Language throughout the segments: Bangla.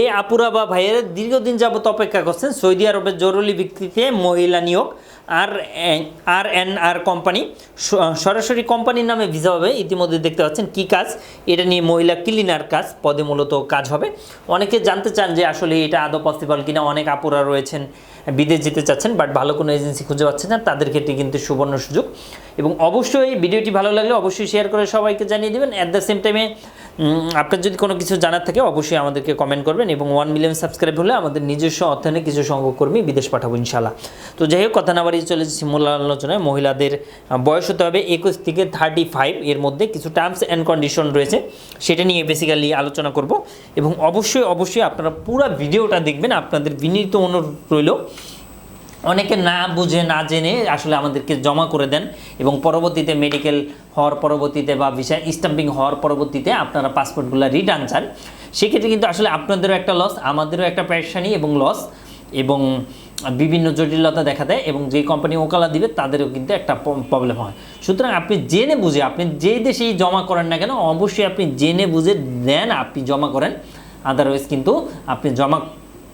এই আপুরা বা ভাইয়েরা দীর্ঘদিন যাবত অপেক্ষা করছেন, সৌদি আরবের জরুরি ভিত্তিতে মহিলা নিয়োগ, আর আর এন আর কোম্পানি। সরাসরি কোম্পানির নামে ভিসা হবে, ইতিমধ্যে দেখতে পাচ্ছেন কি কাজ, এটা নিয়ে মহিলা ক্লিনার কাজ, পদে মূলত কাজ হবে। অনেকে জানতে চান যে আসলে এটা আদৌ পসিবল কিনা, অনেক আপুরা রয়েছেন, বিদেশ যেতে চাচ্ছেন বাট ভালো কোনো এজেন্সি খুঁজে পাচ্ছেন না, তাদের ক্ষেত্রে কিন্তু সুবর্ণ সুযোগ। এবং অবশ্যই ভিডিওটি ভালো লাগলে অবশ্যই শেয়ার করে সবাইকে জানিয়ে দেবেন। অ্যাট দ্য সেম টাইমে আপনার যদি কোনো কিছু জানার থাকে, অবশ্যই আমাদেরকে কমেন্ট করবেন এবং ওয়ান মিলিয়ন সাবস্ক্রাইব হলে আমাদের নিজস্ব অর্থায়নে কিছু সংখ্যক কর্মী বিদেশ পাঠাবো ইনশাল্লাহ তো যাই হোক, কথা না বাড়িয়ে চলে যাচ্ছি মূল আলোচনায়। মহিলাদের বয়স হতে হবে একুশ থেকে থার্টি ফাইভ এর মধ্যে কিছু টার্মস অ্যান্ড কন্ডিশন রয়েছে, সেটা নিয়ে বেসিক্যালি আলোচনা করব। এবং অবশ্যই অবশ্যই আপনারা পুরো ভিডিওটা দেখবেন, আপনাদের বিনীত অনুরোধ রইল। অনেকে না বুঝে, না জেনে আসলে আমাদেরকে জমা করে দেন এবং পরবর্তীতে মেডিকেল হওয়ার পরবর্তীতে বা ভিসা স্টাম্পিং হওয়ার পরবর্তীতে আপনারা পাসপোর্টগুলো রিটার্ন চান। সেক্ষেত্রে কিন্তু আসলে আপনাদেরও একটা লস আমাদেরও একটা পেরেশানি এবং লস এবং বিভিন্ন জটিলতা দেখা দেয় এবং যে কোম্পানি ওকালা দিবে তাদেরও কিন্তু একটা প্রবলেম হয়। সুতরাং আপনি জেনে বুঝে, আপনি যে দেশেই জমা করেন না কেন, অবশ্যই আপনি জেনে বুঝে দেন, আপনি জমা করেন। আদারওয়াইজ কিন্তু আপনি জমা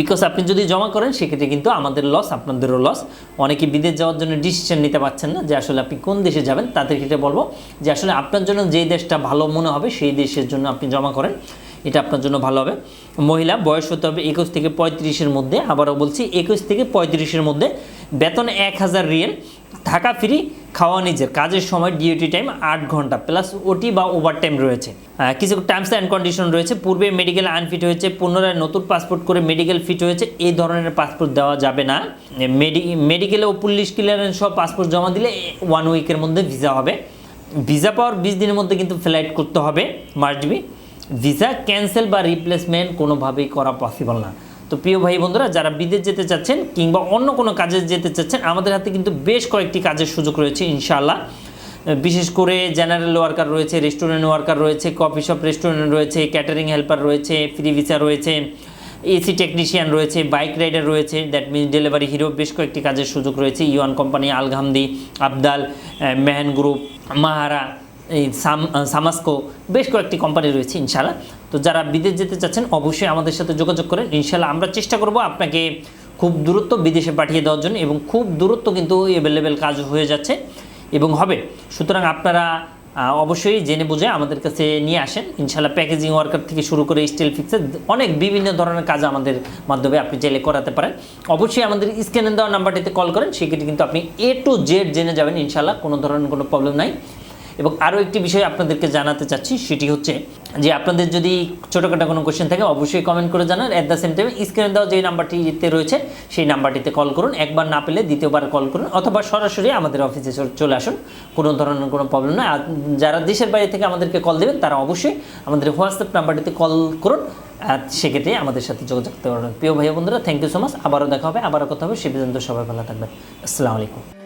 বিকজ আপনি যদি জমা করেন, সেক্ষেত্রে কিন্তু আমাদের লস আপনাদেরও লস অনেকে বিদেশ যাওয়ার জন্য ডিসিশন নিতে পারছেন না যে আসলে আপনি কোন দেশে যাবেন। তাদের ক্ষেত্রে বলব যে আসলে আপনার জন্য যে দেশটা ভালো মনে হবে, সেই দেশের জন্য আপনি জমা করেন। এটা আপনার জন্য ভালো হবে। মহিলা, বয়স হতে হবে একুশ থেকে পঁয়ত্রিশের মধ্যে। আবারও বলছি, একুশ থেকে পঁয়ত্রিশের মধ্যে। বেতন এক হাজার রিয়েল। থাকা ফ্রি খাওয়া নিজের। কাজের সময় ডিউটি টাইম আট ঘণ্টা। প্লাস ওটি বা ওভার টাইম রয়েছে কিছু টার্মস অ্যান্ড কন্ডিশন রয়েছে। পূর্বে মেডিকেল আনফিট হয়েছে, পুনরায় নতুন পাসপোর্ট করে মেডিকেল ফিট হয়েছে। এই ধরনের পাসপোর্ট দেওয়া যাবে না। মেডি মেডিকেলে ও পুলিশ ক্লিয়ারেন্স সব পাসপোর্ট জমা দিলে ওয়ান উইকের মধ্যে ভিসা হবে। ভিসা পাওয়ার বিশ দিনের মধ্যে কিন্তু ফ্লাইট করতে হবে। মার্চবি ভিসা ক্যান্সেল বা রিপ্লেসমেন্ট কোনোভাবেই করা পসিবল না। তো প্রিয় ভাই বন্ধুরা, যারা বিদেশ যেতে চাচ্ছেন কিংবা অন্য কোনো কাজে যেতে চাচ্ছেন, আমাদের হাতে কিন্তু বেশ কয়েকটি কাজের সুযোগ রয়েছে, ইনশাআল্লাহ। বিশেষ করে জেনারেল ওয়ার্কার রয়েছে রেস্টুরেন্ট ওয়ার্কার রয়েছে কফি শপ রেস্টুরেন্ট রয়েছে ক্যাটারিং হেল্পার রয়েছে ফ্রি ভিসা রয়েছে এসি টেকনিশিয়ান রয়েছে বাইক রাইডার রয়েছে দ্যাট মিনস ডেলিভারি হিরো বেশ কয়েকটি কাজের সুযোগ রয়েছে। ইউয়ান কোম্পানি আলঘামদি আবদাল মেহেন গ্রুপ মাহারা এই সাম সামাস্কো বেশ কয়েকটি কোম্পানি রয়েছে ইনশাল্লাহ তো যারা বিদেশ যেতে চাচ্ছেন, অবশ্যই আমাদের সাথে যোগাযোগ করেন। ইনশাল্লাহ আমরা চেষ্টা করব আপনাকে খুব দূরত্ব বিদেশে পাঠিয়ে দেওয়ার জন্য এবং খুব দূরত্ব কিন্তু অ্যাভেলেবেল কাজ হয়ে যাচ্ছে এবং হবে। সুতরাং আপনারা অবশ্যই জেনে বুঝে আমাদের কাছে নিয়ে আসেন। ইনশাল্লাহ প্যাকেজিং ওয়ার্কার থেকে শুরু করে স্টিল ফিক্সের অনেক বিভিন্ন ধরনের কাজ আমাদের মাধ্যমে আপনি চাইলে করাতে পারেন। অবশ্যই আমাদের স্ক্যানে দেওয়া নাম্বারটিতে কল করেন। সেক্ষেত্রে কিন্তু আপনি এ টু জেড জেনে যাবেন। ইনশাল্লাহ কোনো ধরনের কোনো প্রবলেম নাই। এবং আরও একটি বিষয় আপনাদেরকে জানাতে চাচ্ছি, সেটি হচ্ছে যে আপনাদের যদি ছোটোখাটো কোনো কোয়েশ্চেন থাকে, অবশ্যই কমেন্ট করে জানান। অ্যাট দ্য সেম টাইম স্ক্রিনে দেওয়া যে নাম্বারটিতে রয়েছে, সেই নাম্বারটিতে কল করুন। একবার না পেলে দ্বিতীয়বার কল করুন, অথবা সরাসরি আমাদের অফিসে চলে আসুন। কোনো ধরনের কোনো প্রবলেম নয় যারা দেশের বাইরে থেকে আমাদেরকে কল দেবেন, তারা অবশ্যই আমাদের হোয়াটসঅ্যাপ নাম্বারটিতে কল করুন। আর সেক্ষেত্রে আমাদের সাথে যোগাযোগ করতে পারবেন। প্রিয় ভাই বন্ধুরা থ্যাংক ইউ সো মাচ আবারও দেখা হবে, আবারও কথা হবে। সে পর্যন্ত সবাই ভালো থাকবেন। আসসালামু আলাইকুম।